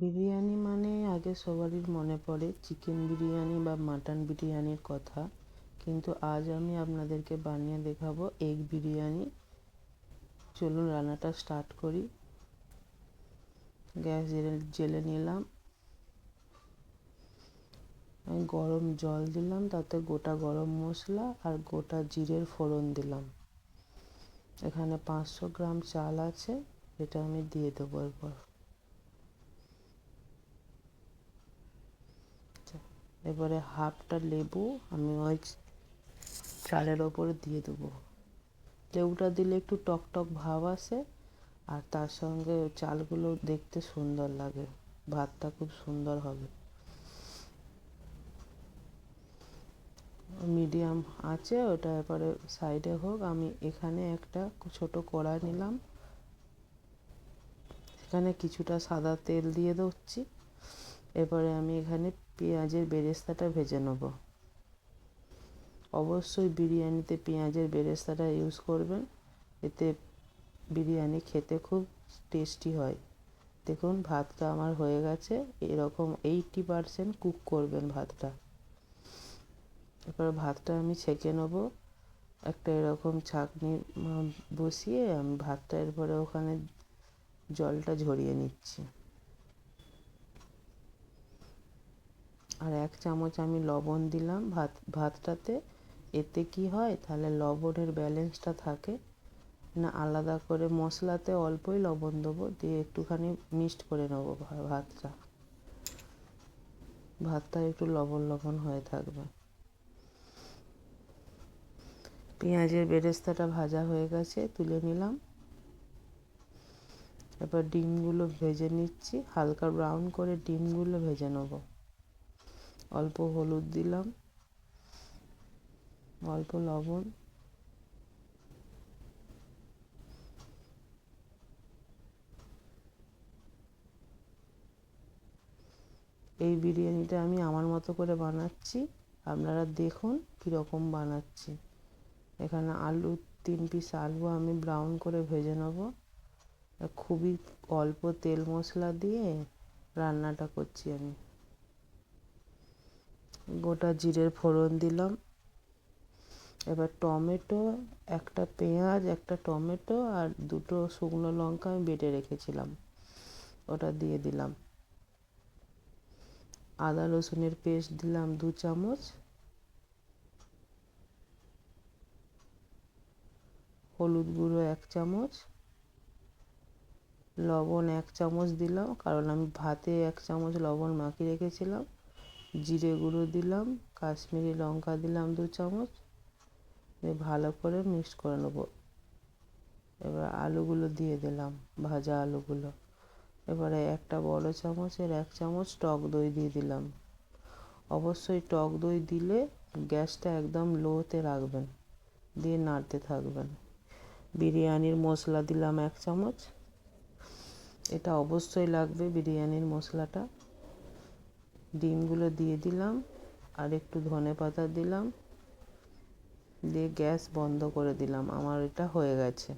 বিরিয়ানি মানে আগে সবারই মনে পড়ে চিকেন বিরিয়ানি বা মাটন বিরিয়ানির কথা। কিন্তু আজ আমি আপনাদেরকে বানিয়ে দেখাবো এগ বিরিয়ানি। চলুন রান্নাটা স্টার্ট করি। গ্যাস জেলে নিলাম। আমি গরম জল দিলাম, তাতে গোটা গরম মশলা আর গোটা জিরের ফোড়ন দিলাম। এখানে পাঁচশো গ্রাম চাল আছে, এটা আমি দিয়ে দেবো এরপর। এবারে হাফটা লেবু আমি ওই চালের ওপরে দিয়ে দেবো। লেবুটা দিলে একটু টক টক ভাব আসে আর তার সঙ্গে চালগুলো দেখতে সুন্দর লাগে, ভাতটা খুব সুন্দর হবে। মিডিয়াম আছে, ওটা এবারে সাইডে হোক, আমি এখানে একটা ছোট কড়াই নিলাম। এখানে কিছুটা সাদা তেল দিয়ে দিচ্ছি। এবারে আমি এখানে পেঁয়াজের বেরেস্তাটা ভেজে নেব। অবশ্যই বিরিয়ানিতে পেঁয়াজের বেরেস্তাটা ইউজ করবেন। এতে বিরিয়ানি খেতে খুব টেস্টি হয়। দেখুন, ভাতটা আমার হয়ে গেছে। এরকম এইটটি পারসেন্ট কুক করবেন ভাতটা। এবার ভাতটা আমি ছেঁকে নেব। একটা এরকম ছাঁকনি বসিয়ে আমি ভাতটা এরপরে ওখানে জলটা ঝরিয়ে নিচ্ছি। আর এক চামচ আমি লবণ দিলাম ভাত, ভাতটাতে। এতে কি হয়? তাহলে লবণের ব্যালেন্সটা থাকে। না, আলাদা করে মশলাতে অল্পই লবণ দেবো, দিয়ে একটুখানি মিক্সড করে নেব ভাতটা। ভাতটা একটু লবণ লবণ হয়ে থাকবে। পেঁয়াজের বেরেস্তাটা ভাজা হয়ে গেছে, তুলে নিলাম। এবার ডিমগুলো ভেজে নিচ্ছি। হালকা ব্রাউন করে ডিমগুলো ভেজে নেব। অল্প হলুদ দিলাম, অল্প লবণ। এই বিরিয়ানিটা আমি আমার মতো করে বানাচ্ছি। আপনারা দেখুন কীরকম বানাচ্ছি। এখানে আলু তিন পিস আলু আমি ব্রাউন করে ভেজে নেব। খুবই অল্প তেল মশলা দিয়ে রান্নাটা করছি আমি। গোটা জিরের ফোড়ন দিলাম। এবার টমেটো, একটা পেঁয়াজ, একটা টমেটো আর দুটো শুকনো লঙ্কা আমি বেটে রেখেছিলাম। ওটা দিয়ে দিলাম। আদা রসুনের পেস্ট দিলাম দু চামচ। হলুদ গুঁড়ো এক চামচ। লবণ এক চামচ দিলাম, কারণ আমি ভাতে এক চামচ লবণ মাখিয়ে রেখেছিলাম। জিরে গুঁড়ো দিলাম, কাশ্মীরি লঙ্কা দিলাম দু চামচ, দিয়ে ভালো করে মিক্সড করে নেব। এবার আলুগুলো দিয়ে দিলাম, ভাজা আলুগুলো। এবারে একটা বড় চামচের এক চামচ টক দই দিয়ে দিলাম। অবশ্যই টক দই দিলে গ্যাসটা একদম লোতে রাখবেন, দিয়ে নাড়তে থাকবেন। বিরিয়ানির মশলা দিলাম এক চামচ। এটা অবশ্যই লাগবে বিরিয়ানির মশলাটা। ডিমগুলো দিয়ে দিলাম আর একটু ধনে পাতা দিলাম। দিয়ে গ্যাস বন্ধ করে দিলাম। আমার এটা হয়ে গেছে।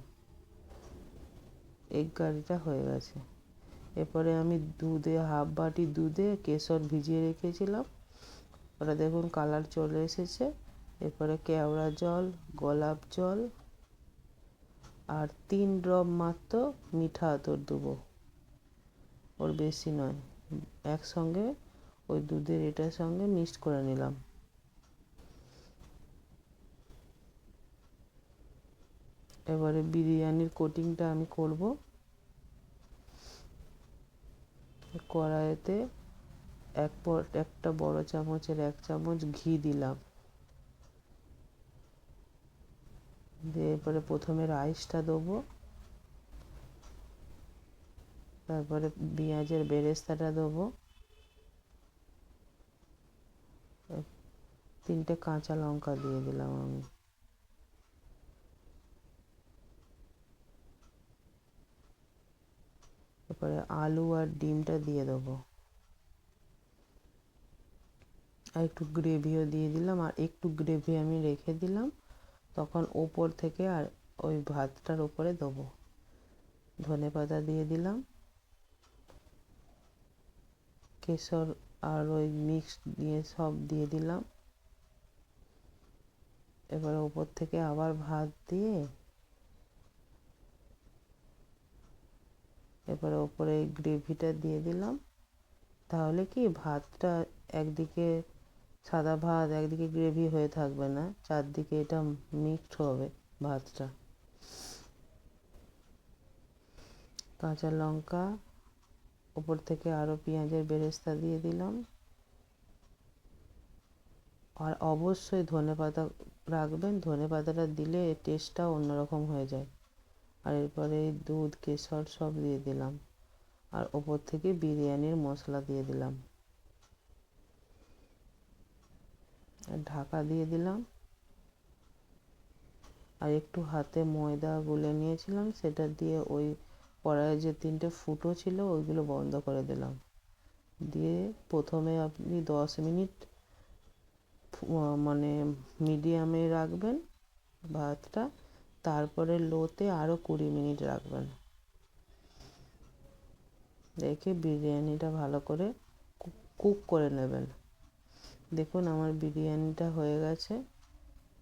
এগ কারিটা হয়ে গেছে। এরপরে আমি দুধে হাফ বাটি দুধে কেশর ভিজিয়ে রেখেছিলাম। ওটা দেখুন কালার চলে এসেছে। এরপরে কেওড়া জল, গোলাপ জল আর তিন ড্রপ মাত্র মিঠা আতর দেবো। ওর বেশি নয়। একসঙ্গে ওই দুধের এটার সঙ্গে মিক্সড করে নিলাম। এবারে বিরিয়ানির কোটিংটা আমি করব। কড়াইতে এক একটা বড় চামচের এক চামচ ঘি দিলাম। দিয়ে এরপরে প্রথমে রাইসটা দেবো। তারপরে পেঁয়াজের বেরেস্তাটা দেবো। তিনটে কাঁচা লঙ্কা দিয়ে দিলাম আমি। তারপরে আলু আর ডিমটা দিয়ে দেবো। আর একটু গ্রেভিও দিয়ে দিলাম। আর একটু গ্রেভি আমি রেখে দিলাম। তখন ওপর থেকে আর ওই ভাতটার ওপরে দেবো। ধনে পাতা দিয়ে দিলাম। কেশর আর ওই মিক্স দিয়ে সব দিয়ে দিলাম। এবার উপর থেকে আবার ভাত দিয়ে এবারে ওপরে গ্রেভিটা দিয়ে দিলাম। তাহলে কি ভাতটা একদিকে সাদা ভাত, একদিকে গ্রেভি হয়ে থাকবে না, চারদিকে এটা মিক্সড হবে ভাতটা। কাঁচা লঙ্কা ওপর থেকে আরও পেঁয়াজের বেরেস্তা দিয়ে দিলাম। আর অবশ্যই ধনে পাতা রাখবেন, ধনে পাতাটা দিলে টেস্টটা অন্যরকম হয়ে যায়। আর এরপরে দুধ, কেশর সব দিয়ে দিলাম। আর ওপর থেকে বিরিয়ানির মশলা দিয়ে দিলাম। আর ঢাকা দিয়ে দিলাম। আর একটু হাতে ময়দা গুলে নিয়েছিলাম, সেটা দিয়ে ওই কড়াইয়ে যে তিনটে ফুটো ছিল, ওইগুলো বন্ধ করে দিলাম। দিয়ে প্রথমে আপনি দশ মিনিট মানে মিডিয়ামে রাখবেন ভাতটা তারপরে লোতে আরও কুড়ি মিনিট রাখবেন। রেখে বিরিয়ানিটা ভালো করে কুক করে নেবেন। দেখুন আমার বিরিয়ানিটা হয়ে গেছে।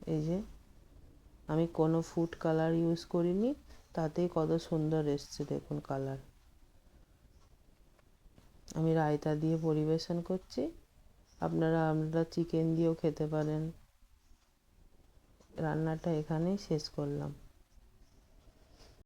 এই যে, আমি কোনো ফুড কালার ইউজ করিনি, তাতেই কত সুন্দর এসছে দেখুন কালার আমি রায়তা দিয়ে পরিবেশন করছি। আপনারা আপনারা চিকেন দিয়েও খেতে পারেন। রান্নাটা এখানেই শেষ করলাম।